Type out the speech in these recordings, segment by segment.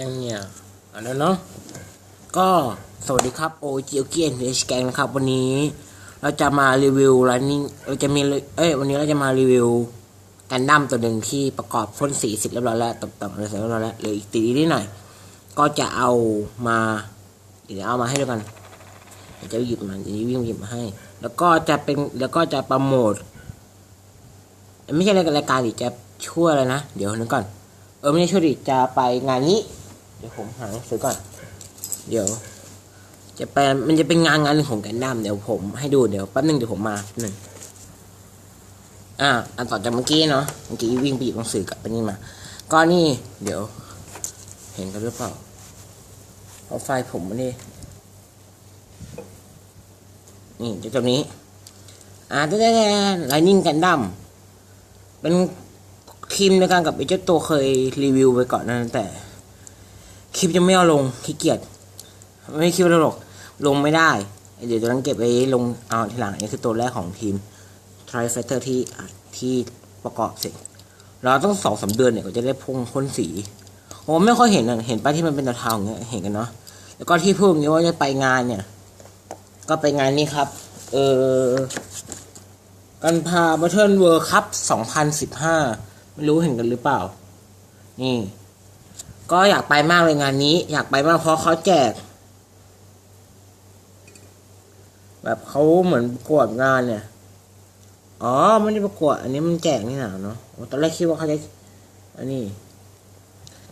ยังเนี่ยอันนั้นเนาะก็สวัสดีครับโอจิโอเกียนเอชแกงนครับ วันนี้ เราจะมารีวิวร้านนี้เราจะมีเอ้ยวันนี้เราจะมารีวิวกันดั้มตัวหนึ่งที่ประกอบพ่นสีเสร็จเรียบร้อยแล้วตกแต่งเสร็จเรียบร้อยแล้วเหลืออีกตีนิดหน่อย ก็จะเอามา เดี๋ยวเอามาให้ด้วยกันเดี๋ยวจะหยิบมันจะวิ่งหยิบมาให้ แล้วก็จะเป็นแล้วก็จะโปรโมทไม่ใช่รายการดิจะช่วยอะไรนะ เดี๋ยวนึกก่อน เออไม่ใช่ช่วยดิจะไปงานนี้ เดี๋ยวผมหาหนังสือก่อน เดี๋ยว จะไปมันจะเป็นงานงานหนึ่งของแกนดั้มเดี๋ยวผมให้ดูเดี๋ยวแป๊บนึงเดี๋ยวผมมาหนึ่งอ่าอันต่อจากเมื่อกี้เนาะเมื่อกี้วิ่งไปหยิบหนังสือกับไปนี่มา ก็นี่ เดี๋ยว เห็นกันหรือเปล่าเพราะไฟล์ผมมันนี่นี่จะตัวนี้ อ่าได้ได้ไลนิ่งกันดั้มเป็น ครีมในการกับไอ้เจ้าตัวเคยรีวิวไปก่อนนั้นแต่ คลิปยังไม่เอาลงขี้เกียจไม่คิดว่าหรอกลงไม่ได้ เดี๋ยวตัวนั้นเก็บไว้ลงเอาทีหลังอันนี้คือตัวแรกของทีม t r i f i g h t e r ที่ที่ประกอบเสร็จ เราต้องสองสาเดือนเนี่ยก็จะได้พ่นพ่นสีผมไม่ค่อยเห็นเห็นป้ายที่มันเป็นเทาๆอย่างเงี้ยเห็นกันเนาะแล้วก็ที่พูดอย่างเงี้ยว่าจะไปงานเนี่ย ก็ไปงานนี้ครับ เออกันพาบัตเทิลเวิร์คัพ2015 ไม่รู้เห็นกันหรือเปล่า นี่ ก็อยากไปมากเลยงานนี้ อยากไปมากเพราะเขาแจก แบบเขาเหมือนประกวดงานเนี่ย อ๋อไม่ได้ประกวด อันนี้มันแจกนี่หนาเนาะตอนแรกคิดว่าเขาจะอันนี้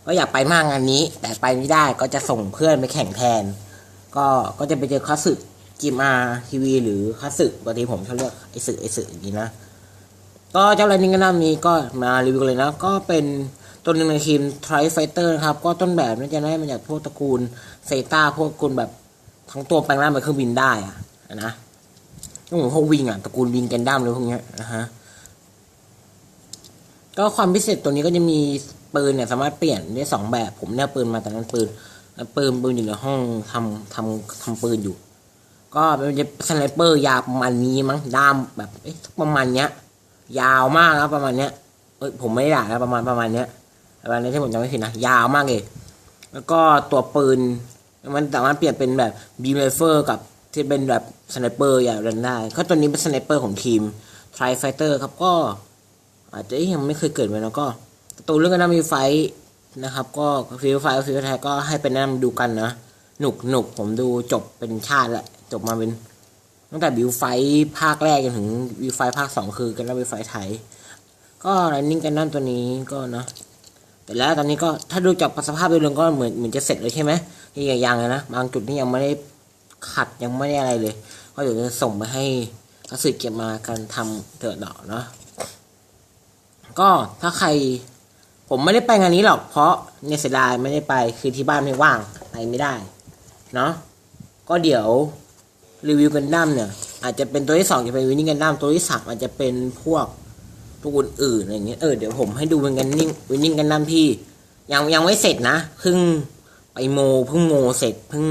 ก็อยากไปมากงานนี้ แต่ไปไม่ได้ก็จะส่งเพื่อนไปแข่งแทน ก็ก็จะไปเจอคัสสึจิมาทีวีหรือคัสสึปกติผมชอบเรียกไอสึไอสึอย่างนี้นะ ก็เจ้าไรนิงกันน้ำนี้ก็มารีวิวเลยนะ ก็เป็นตัวหนึ่งในทีม Tri Fighter นะครับ ก็ต้นแบบน่าจะได้มาจากพวกตระกูลเซต้าพวกตระกูลแบบทั้งตัวแปลงร่างเป็นเครื่องบินได้อะนะก็เหมือนพวกวิงอะตระกูลวิงแกนดั้มเลยพวกเนี้ยนะฮะก็ความพิเศษตัวนี้ก็จะมีปืนเนี่ยสามารถเปลี่ยนได้สองแบบผมเนี่ยปืนมาแต่นั้นปืนแล้วปืนปืนอยู่ในห้องทำทำทำปืนอยู่ ก็มันจะสไนเปอร์ยาวประมาณนี้มั้งด้ามแบบเอ๊ะประมาณเนี้ย ยาวมากนะประมาณเนี้ยเอ้ยผมไม่ได้ด่านะประมาณประมาณเนี้ยประมาณนี้ที่ผมจำไม่ผิดนะยาวมากเลย แล้วก็ตัวปืน มันสามารถเปลี่ยนเป็นแบบบีมเฟอร์กับที่เป็นแบบสไนเปอร์อย่างนั้นได้ก็ตัวนี้เป็นสไนเปอร์ของทีม t r i Fighter ครับก็อาจจะยังไม่เคยเกิดมาแล้วก็ตัวเรื่องกันนะมีไฟนะครับ ก็ฟิลไฟฟิลไทยก็ให้เป็นแนะนำดูกันนะหนุกหนุกผมดูจบเป็นชาติแหละจบมาเป็น ตั้งแต่บิวไฟภาคแรกจนถึงบิวไฟภาคสองคือกันแล้วบิวไฟไทย ก็ไรนิ่งกันนั่นตัวนี้ก็นะแต่แล้วตอนนี้ก็ถ้าดูจากสภาพโดยรวมก็เหมือนเหมือนจะเสร็จเลยใช่ไหมที่ยังเลยนะบางจุดนี่ยังไม่ได้ขัดยังไม่ได้อะไรเลย ก็เดี๋ยวจะส่งไปให้กระสือเก็บมาการทำเถอะดอกเนาะก็ถ้าใครผมไม่ได้ไปงานนี้หรอกเพราะเนี่ยเสียดายไม่ได้ไปคือที่บ้านไม่ว่างไปไม่ได้เนาะก็เดี๋ยว รีวิวกันดั้มเนี่ย อาจจะเป็นตัวที่สองจะเป็นวินนิ่งกันดั้มตัวที่สามอาจจะเป็นพวกตัวอื่นๆอะไรเงี้ยเออเดี๋ยวผมให้ดูเป็นกันนิ่งวินนิ่งกันดั้มที่ ยังยังไม่เสร็จนะเพิ่งไปโมเพิ่งโมเสร็จเพิ่ง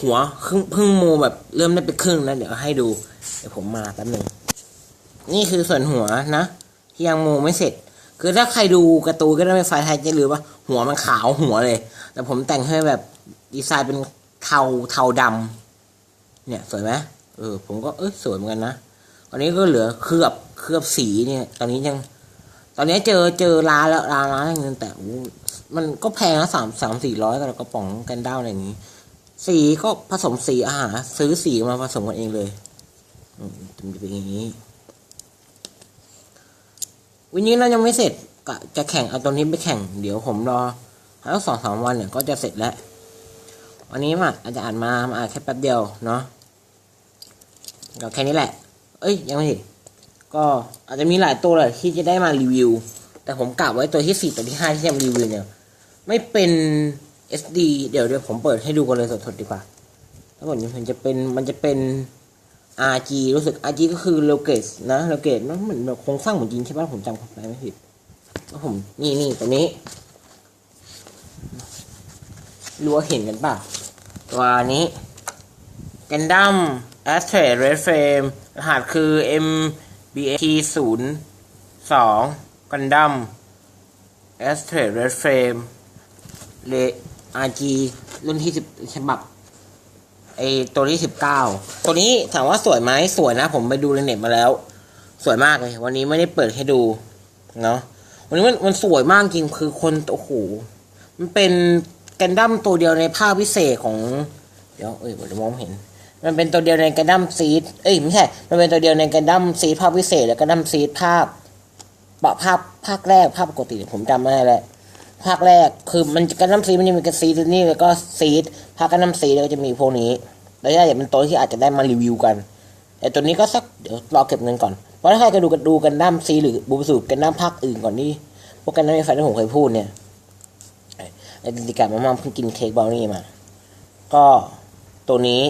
หัวเพิ่งเพิ่งโมแบบเริ่มได้ไปครึ่งนะเดี๋ยวให้ดู เดี๋ยวผมมาแป๊บหนึ่งนี่คือส่วนหัวนะที่ยังโมไม่เสร็จ คือถ้าใครดูกร์ตูก็ได้ไม่ไฟไทยจะรู้ว่าหัวมันขาวหัวเลย แต่ผมแต่งให้แบบดีไซน์เป็นเทาเทาดำ เนี่ยสวยไหมเออผมก็เออสวยเหมือนกันนะตอนนี้ก็เหลือเคลือบเคลือบสีเนี่ย ตอนนี้ยัง ตอนนี้เจอเจอร้านแล้วร้านร้านนึงแต่อู้มันก็แพงนะสามสามสี่ร้อยกับกระป๋องกันด้าวอะไรอย่างนี้ สีก็ผสมสีอาหารซื้อสีมาผสมกันเองเลยอืมมันจะเป็นอย่างนี้ วันนี้เรายังไม่เสร็จกะจะแข่งเอาตัวนี้ไปแข่ง เดี๋ยวผมรอแล้วสองสามวันเนี่ยก็จะเสร็จแล้ว วันนี้มาอาจจะอ่านมามาอ่านแค่แป๊บเดียวเนาะ ก็แค่นี้แหละ เอ้ยยังไม่ถึงก็อาจจะมีหลายตัวเลยที่จะได้มารีวิว แต่ผมกะไว้ตัวที่สี่ตัวที่ห้าที่จะมารีวิวเนี่ย ไม่เป็น SD เดี๋ยวเดี๋ยวผมเปิดให้ดูกันเลยสดๆดีกว่าถ้าผมมันจะเป็นมันจะเป็น RG รู้สึก RG ก็คือ l o g a t นะ l o g a t มันเหมือนโครงสร้างเหมือนจริงใช่ป่ะผมจำไปไม่ผิดแล้วผมนี่นี่ตัวนี้รู้ว่าเห็นกันป่ะตัวนี้กันดั้ม a s t r a Red Frame รหัสคือ MBAT 0 2กันดั้ม a s t r a Red Frame เลอาจีรุ่นที่สิบฉบับไอตัวที่สิบเก้าตัวนี้ถามว่าสวยไหมสวยนะ ผมไปดูในเน็ตมาแล้ว สวยมากเลย วันนี้ไม่ได้เปิดให้ดูเนาะวันนี้มันมันสวยมากจริงคือคนโอ้โหมันเป็นกันดั้มตัวเดียวในภาคพิเศษของ เดี๋ยวเอ้ยผมมองไม่เห็น มันเป็นตัวเดียวในกันดั้มซีดเอ้ยไม่ใช่ มันเป็นตัวเดียวในกันดั้มซีดภาคพิเศษ และกันดั้มซีดภาคปะภาคภาคแรกภาคปกติผมจำไม่ได้แล้วภาคแรกคือมันกันดั้มซีดมันจะมีกันซีดนี่แล้วก็ซีดภาคกันดั้มซีดแล้วก็จะมีพวกนี้แล้วถ้าอยาเป็นตัวที่อาจจะได้มารีวิวกันแต่ตัวนี้ก็สักเดี๋ยวรอเก็บเงินก่อนเพราะถ้าใครจะดูกันดูกันดั้มซีหรือบูมสูกันดั้มภาคอื่นก่อนนี่พวกกันดั้มไฟที่ผมเคยพูดเนี่ยไอ้ไอ้ดิกามาม่าเพิ่งกินเค้กเบราวนี่มา ก็ตัวนี้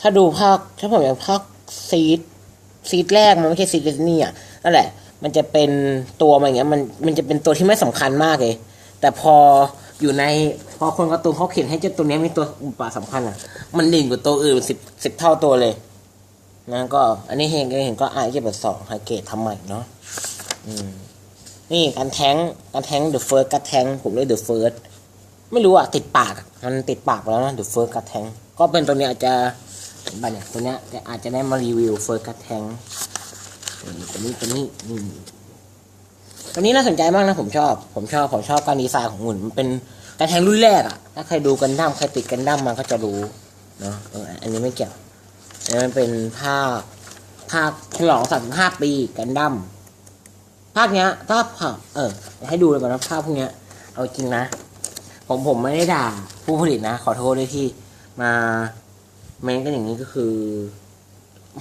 ถ้าดูภาคถ้าผมอย่างภาคซีดซีดแรกมันไม่ใช่ซีดนี่อะนั่นแหละ มันจะเป็นตัวมันอย่างเงี้ยมันมันจะเป็นตัวที่ไม่สำคัญมากเลย แต่พออยู่ในพอคนการ์ตูนเขาเขียนให้เจ้าตัวเนี้ยมีตัวอุปสำคัญอะ มันดิ่งกว่าตัวอื่นสิบสิบเท่าตัวเลยนะก็ อันนี้เห็นก็เห็นก็อานเกี่ยวกับสองไฮเกตทำใหม่เนาะอืมนี่การแทงการแทงเดอะเฟิร์สการแทงผมเรียกเดอะเฟิร์สไม่รู้อะติดปาก มันติดปากแล้วนะ The First Cut Tank ก็เป็นตัวเนี้ยอาจจะ บันเนี่ยตัวเนี้ยจะอาจจะได้มารีวิว First Cut Tank นี่ตัวนี้ตัวนี้อืมตัวนี้น่าสนใจมากนะผมชอบ ผมชอบผมชอบการดีไซน์ของหุ่นมันเป็นการแทงรุ่นแรกอะถ้าใครดูกันดั้มใครติดกันดั้มมันก็จะรู้เนาะอออันนี้ไม่เกี่ยวอันนี้มันเป็นภาคภาคฉลองสามสิบห้าปีกันดั้มภาคเนี้ยถ้าภาคเออ ให้ดูเลยก่อนนะภาคพวกเนี้ย เอาจริงนะ ผมผมไม่ได้ด่าผู้ผลิตนะ ขอโทษด้วยที่มา เม้นกันอย่างนี้ก็คือ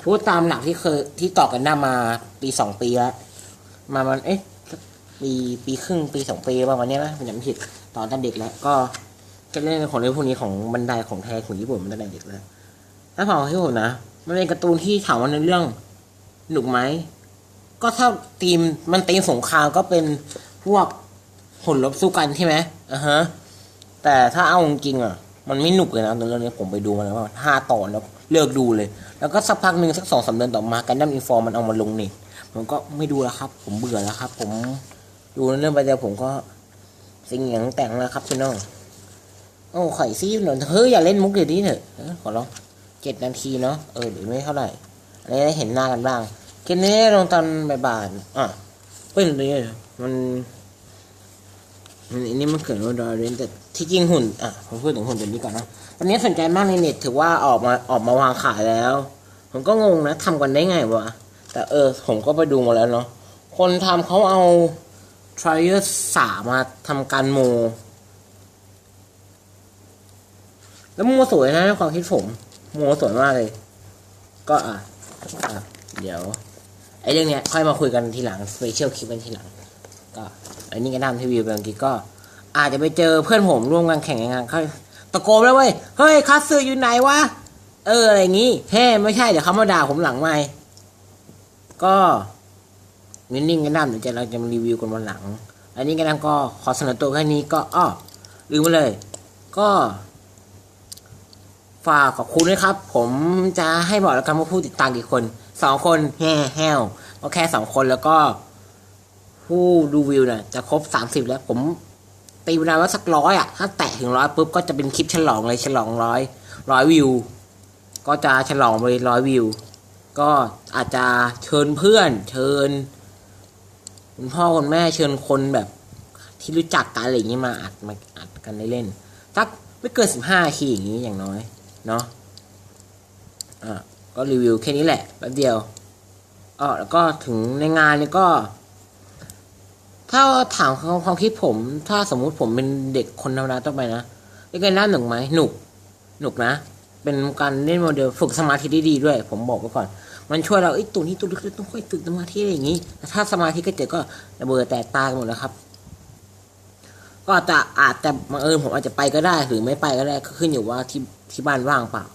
พูดตามหลักที่เคยที่ต่อกันได้ามาปีสองปีแล้วมามันเอ๊ะปีปีครึ่งปีสองปีประมาณนี้ยนะผมจำผิดตอนตั้งเด็กแล้ว ก็ก็เล่นของเรื่องพวกนี้ของบันไดของแท้ของญี่ปุ่นมันตั้งแต่เด็กแล้วถ้าพอที่ผมนะมันเป็นการ์ตูนที่ถามว่าในเรื่องหนุกไหมก็ถ้าทีมมันตีมสงครามก็เป็นพวกผลลบสู้กันใช่ไหมอ่าฮะ แต่ถ้าเอาจริงอะ มันไม่หนุกเลยนะตอนเรื่องนี้ผมไปดูมาแล้วว่าห้าตอนแล้วเลิกดูเลย แล้วก็สักพักหนึ่งสักสองสามเดือนต่อมากันดั้มอินฟอร์มันเอามาลงเนี่ผมก็ไม่ดูแล้วครับ ผมเบื่อแล้วครับ ผมดูเรื่องไปเดียวผมก็สิ่งอย่างแต่งแล้วครับพี่น้องโอ้ไข่ซีหน่อยเฮ้ยอย่าเล่นมุกเดี๋ยวนี้เถอะขอร้องเจ็ดนาทีเนาะเออเดี๋ยวไม่เท่าไหร่อะไรได้เห็นหน้ากันบ้างเกมนี้ลงตอนบ่ายๆอะเป็นเลยมัน อันนี้มันเกิดว่าดอเรนแต่ที่จริงหุ่นอะผมพูดถึงหุ่นตัวนี้ก่อนนะตอนนี้สนใจมากในเน็ตถือว่าออกมาออกมาวางขายแล้ว ผมก็งงนะทำกันได้ไงวะแต่เออผมก็ไปดูมาแล้วเนาะคนทำเขาเอาทริเออร์สามาทำการโม แล้วโมสวยนะในความคิดผม โมสวยมากเลย ก็อะอะเดี๋ยวไอ้เรื่องเนี้ยค่อยมาคุยกันทีหลังสเปเชียลคลิปกันทีหลัง ก็อันนี้ก็นำทีวีไปเมื่อกี้ก็ อาจจะไปเจอเพื่อนผมร่วมกันแข่งงานเขาตะโกนแล้วเว้ยเฮ้ยคัสซืออยู่ไหนวะเอออะไรอย่างงี้เฮ้ไม่ใช่เดี๋ยวเขามาด่าผมหลังไม่ก็นิ่งๆกันด้เดี๋ยวจะเราจะมารีวิวกันวันหลัง อันนี้กันด้ก็ขอเสนอตัวแค่นี้ก็อ้อลืมไปเลย ก็ ฝากขอบคุณด้วยครับ ผมจะให้บอกแล้วกันว่าผู้ติดตามกี่คนสองคนแฮ่แห้วก็แค่สองคนแล้วก็ ผู้ดูวิวเนี่ยจะครบสามสิบแล้วผมตีเวลาว่าสักร้อยอะ ถ้าแตะถึงร้อยปุ๊บก็จะเป็นคลิปฉลองเลยฉลองร้อยร้อยวิว ก็จะฉลองไปร้อยวิว ก็อาจจะเชิญเพื่อน เชิญคุณพ่อคุณแม่เชิญคนแบบ ที่รู้จักกันอะไรอย่างนี้มาอัดมาอัดกันได้เล่นสักไม่เกินสิบห้าทีอย่างนี้อย่างน้อยเนาะอะก็รีวิวแค่นี้แหละแป๊บเดียวอ๋อแล้วก็ถึงในงานเนี่ยก็ ถ้าถามความความคิดผม ถ้าสมมุติผมเป็นเด็กคนธรรมดาต้องไปนะเล่นกันด้าหนึ่งไหมหนุกหนุกนะ เป็นการเล่นโมเดลฝึกสมาธิได้ดีด้วย ผมบอกไว้ก่อน มันช่วยเราไอ้ตัวนี้ตัวเล็กๆต้องค่อยฝึกสมาธิอะไรอย่างนี้ถ้าสมาธิก็เจอก็ระเบิดแตกตายหมดแล้วครับ ก็อาจจะอาจจะบังเอิญผมอาจจะไปก็ได้หรือไม่ไปก็ได้ก็ขึ้นอยู่ว่าที่ที่บ้านว่างเปล่า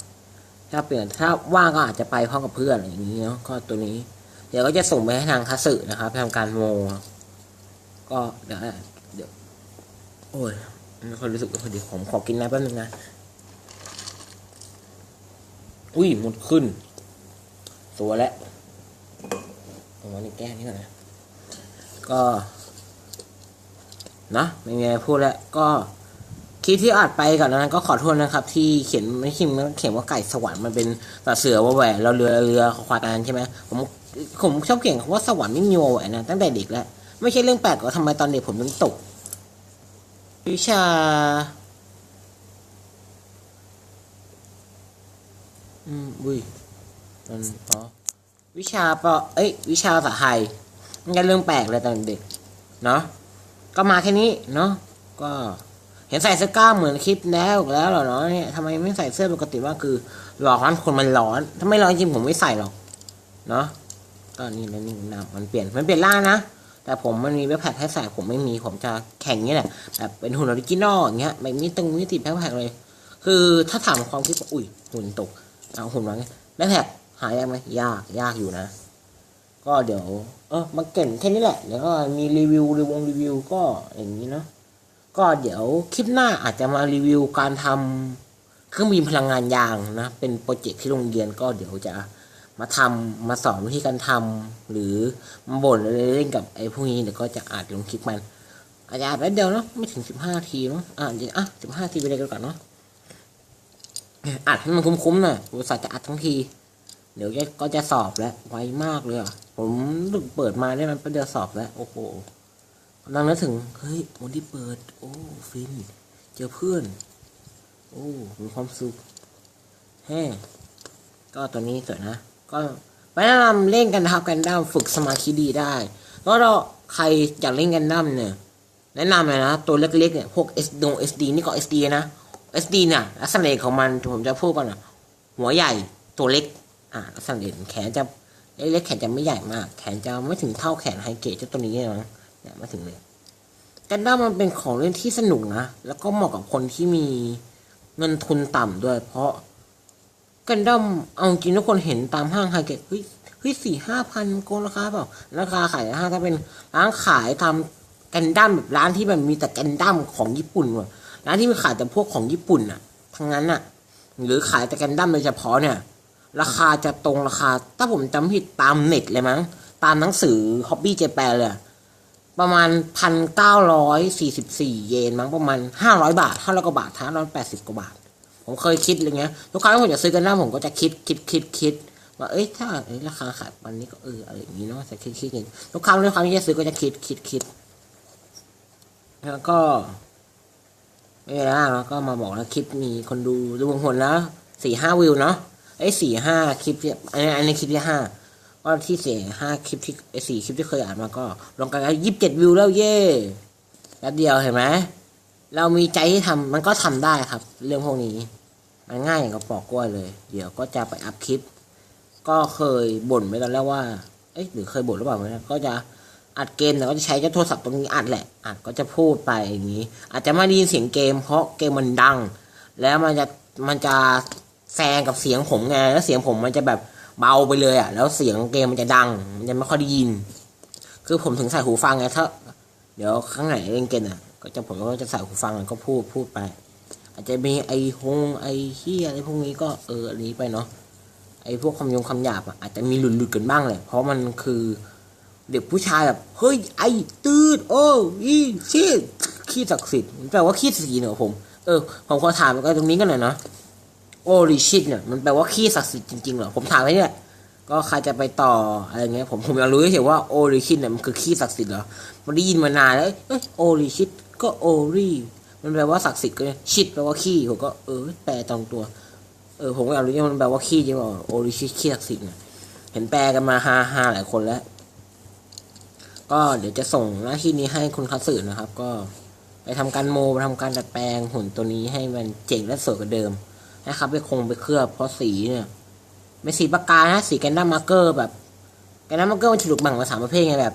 ถ้าเปลี่ยนถ้าว่างก็อาจจะไปพร้อมกับเพื่อนอะไรอย่างนี้เนาะก็ตัวนี้ เดี๋ยวก็จะส่งไปให้ทางคาสึนะครับทำการโม ก็เดี๋ยวเดี๋ยวโอ้ยไม่ค่อยรู้สึกพอดีผมขอกินน้ำแป๊บนึงนะ อุ้ยหมดขึ้นตัวแล้วเอาวันนี้แก้นี่ก่อนนะ ก็นะไม่มีอะไรพูดแล้วก็คลิปที่อัดไปก่อนนั้นก็ขอโทษนะครับ ที่เขียนไม่เขียนเขียนว่าไก่สวรรค์มันเป็นต่อเสือว่าแหวนเราเรือเรือควายกันใช่ไหมผมผมชอบเขียนคำว่าสวรรค์ไม่มีวอแหวนนะตั้งแต่เด็กแล้ว ไม่ใช่เรื่องแปลกหรอกทำไมตอนเด็กผมถึงตก วิชา อืมอุ้ยมันอ๋อวิชาปอเอ้ย วิชาภาษาไทยมันก็เรื่องแปลกเลยตอนเด็ก เนาะก็มาแค่นี้เนาะก็เห็นใส่เสื้อกล้ามเหมือนคลิปแล้วแล้วเหรอเนาะเนี่ยทำไมไม่ใส่เสื้อปกติว่าคือหลอกร้านคนมันร้อน ถ้าไม่ร้อนจริงผมไม่ใส่หรอก เนาะก็นี่นะนี่นะมันเปลี่ยนมันเปลี่ยนร่างนะ แต่ผมมันมีแบ็คแพคให้ใส่ผมไม่มีผมจะแข่งเงี้ยแหละแบบเป็นหุ่นออริจินอลอย่างเงี้ยแบบนี้ตรงนี้ติดแบ็คแพคเลย คือถ้าถามความคิดว่าอุ้ยหุ่นตกเอาหุ่นมาไงแบ็คแพคหายากไหมยากยากอยู่นะ ก็เดี๋ยว เออมาเก่งแค่นี้แหละเดี๋ยวก็มีรีวิวรีวงรีวิวก็อย่างนี้เนาะก็เดี๋ยวคลิปหน้าอาจจะมารีวิวการทำเครื่องบินพลังงานยางนะ เป็นโปรเจกต์ที่โรงเรียนก็เดี๋ยวจะ มาทำมาสอนวิธีการทำหรือมาบ่นอะไรเล่นกับไอ้พวกนี้เดี๋ยวก็จะอาจลงคลิปมัน อาจจะอาจแป๊บเดียวเนาะไม่ถึงสิบห้าทีเนาะอะเดี๋ยวอะสิบห้าทีไปเลยกันก่อนเนาะอัดให้มันคุ้มๆหน่อยบริษัทจะอัดทั้งที เดี๋ยวก็จะสอบแล้ว ไวมากเลยอะผมเปิดมาได้มันเป็นเดือนสอบแล้ว โอ้โหกำลังนึกถึง เฮ้ยวันที่เปิด โอ้ฟิน เจอเพื่อน โอ้ มีความสุขแฮ่ก็ตัวนี้สวยนะ ก็ไปแนะนำเล่นกันนะครับกันดั้มฝึกสมาธิดีได้ก็เราใครอยากเล่นกันดั้มเนี่ยแนะนำเลยนะ ตัวเล็กๆเนี่ยพวก S ดง SD นี่ก็ SD นะ SD เนี่ยลักษณะของมันผมจะพูดก่อนนะหัวใหญ่ตัวเล็กอ่าลักษณะเด่นแขนจะเล็กๆแขนจะไม่ใหญ่มาก แขนจะไม่ถึงเท่าแขนไฮเกตเจ้าตัวนี้เลยนะเนี่ยไม่ถึงเลยกันดั้มมันเป็นของเล่นที่สนุกนะ แล้วก็เหมาะกับคนที่มีเงินทุนต่ำด้วย เพราะ กันดั้มเอาจริงทุกคนเห็นตามห้างไฮเกตเฮ้ยเฮ้ยสี่ห้าพันโกงราคาเปล่าราคาขายห้างถ้าเป็นร้านขายตามกันดั้มแบบร้านที่แบบมีแต่กันดั้มของญี่ปุ่นว่ะร้านที่มีขายแต่พวกของญี่ปุ่นอะทั้งนั้นอะหรือขายแต่กันดั้มโดยเฉพาะเนี่ย ราคาจะตรงราคา ถ้าผมจำผิดตามเน็ตเลยมั้ง ตามหนังสือ Hobby Japan เลยประมาณพันเก้าร้อยสี่สิบสี่เยนมั้งประมาณห้าร้อยบาทห้าร้อยกว่าบาทห้าร้อยแปดสิบกว่าบาท ผมเคยคิดอะไรเงี้ยทุกครั้งผมจะซื้อกันหน้าผมก็จะคิดคิดคิดคิดว่าเอ้ยถ้าเอ้ยราคาขายวันนี้ก็เอออะไรอย่างนี้เนาะจะคิดคิดกันทุกครั้งทุกครั้งที่จะซื้อก็จะคิดคิดคิดแล้วก็ไม่เป็นไรแล้วก็มาบอกแล้วคลิปมีคนดูดูบางคนแล้วสี่ห้าวิวเนาะไอ้สี่ห้าคลิปที่อันนี้อันนี้คลิปที่ห้าก็ที่สี่ห้าคลิปที่ไอ้สี่คลิปที่เคยอ่านมาก็ลงกันยี่สิบเจ็ดวิวแล้วเย่แป๊บเดียวเห็นไหม เรามีใจที่ทำมันก็ทำได้ครับ เรื่องพวกนี้ มันง่ายอย่างกับปอกกล้วยเลย เดี๋ยวก็จะไปอัพคลิป ก็เคยบ่นไปตอนแรกว่า เอ๊ะหรือเคยบ่นหรือเปล่าไม่รู้ก็จะอัดเกมแต่ก็จะใช้เจ้าโทรศัพท์ตรงนี้อัดแหละอัดก็จะพูดไปอย่างนี้ อาจจะไม่ได้ยินเสียงเกม เพราะเกมมันดัง แล้วมันจะมันจะแซงกับเสียงผมไงแล้วเสียงผมมันจะแบบเบาไปเลยอะ แล้วเสียงเกมมันจะดัง มันจะไม่ค่อยได้ยิน คือผมถึงใส่หูฟังไงถ้า เดี๋ยวข้างไหนเล่นเกมอะ ก็จะผมก็จะใส่หูฟังแล้วก็พูดพูดไป อาจจะมีไอฮงไอเฮียอะไรพวกนี้ก็เอออันนี้ไปเนาะไอพวกคำยงคำหยาบอาจจะมีหลุดๆกันบ้างแหละเพราะมันคือเด็กผู้ชายแบบเฮ้ยไอตืดโอ้ยชี้ขี้ศักดิ์สิทธิ์มันแปลว่าขี้ศักดิ์สิทธิ์เหรอผมเออผมขอถามกันตรงนี้กันหน่อยเนาะโอริชิตเนี่ยมันแปลว่าขี้ศักดิ์สิทธิ์จริงๆเหรอผมถามไว้เนี่ยก็ใครจะไปต่ออะไรเงี้ยผมผมอยากรู้เฉยว่าโอริชิตเนี่ยมันคือขี้ศักดิ์สิทธิ์เหรอมันได้ยินมานานแล้วเอ้ยโอริชิต ก็โอริมันแปลว่าศักดิ์สิทธิ์ก็เนี่ยชิตแปลว่าขี้ผมก็เออแปลตรงตัว เออผมก็อยากรู้ว่ามันแปลว่าขี้จริงเปล่าโอริชิขี้ศักดิ์สิทธิ์เนี่ยเห็นแปลกันมาฮาฮาหลายคนแล้ว ก็เดี๋ยวจะส่งหน้าที่นี้ให้คุณคัตสึนะครับ ก็ไปทำการโมไปทำการดัดแปลงหุ่นตัวนี้ให้มันเจ๋งและสวยกว่าเดิมให้ครับไปคงไปเคลือบเพราะสีเนี่ยไม่สีปากกานะสีแกนด้ามาร์เกอร์แบบแกนด้ามาร์เกอร์มันฉลุกแบ่งมาสามประเภทไงแบบ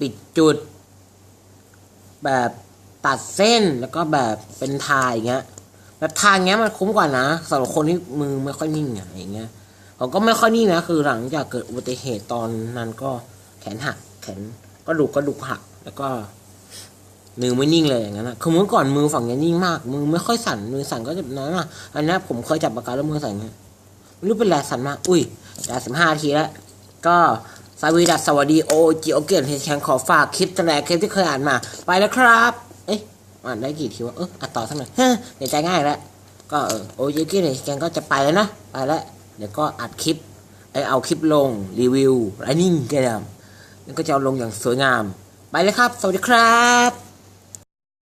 ปิดจุด แบบ ตัดเส้นแล้วก็แบบเป็นทายอย่างเงี้ยแบบทางเงี้ยมันคุ้มกว่านะสำหรับคนที่มือไม่ค่อยนิ่งอะอย่างเงี้ยผมก็ไม่ค่อยนิ่งนะคือหลังจากเกิดอุบัติเหตุตอนนั้นก็แขนหัก แขนก็ดูกกระดูกหัก แล้วก็มือไม่นิ่งเลยอย่างนั้นนะคือเมื่อก่อนมือฝั่งนี้นิ่งมาก มือไม่ค่อยสั่น มือสั่นก็จะน้อยมากอันนี้ผมเคยจับปากกาแล้วมือสั่นเงี้ยไม่รู้เป็นไรสั่นมาก อุ้ยจะสิบห้าทีแล้ว ก็สวีดัสสวัสดีโอจิโอเกนเฮแคนขอฝากคลิปแต่ละคลิปที่เคยอ่านมา ไปแล้วครับ อ่านได้กี่ทีว่าเอออัดต่อสักหน่อยเฮ้เดี๋ยวใจง่ายแล้วก็เออโอเยกี้เนี่ยแกก็จะไปแล้วนะไปแล้วเดี๋ยวก็อัดคลิปไอเอาคลิปลงรีวิวไรนิ่งแกดำแล้วก็จะเอาลงอย่างสวยงาม ไปเลยครับ สวัสดีครับ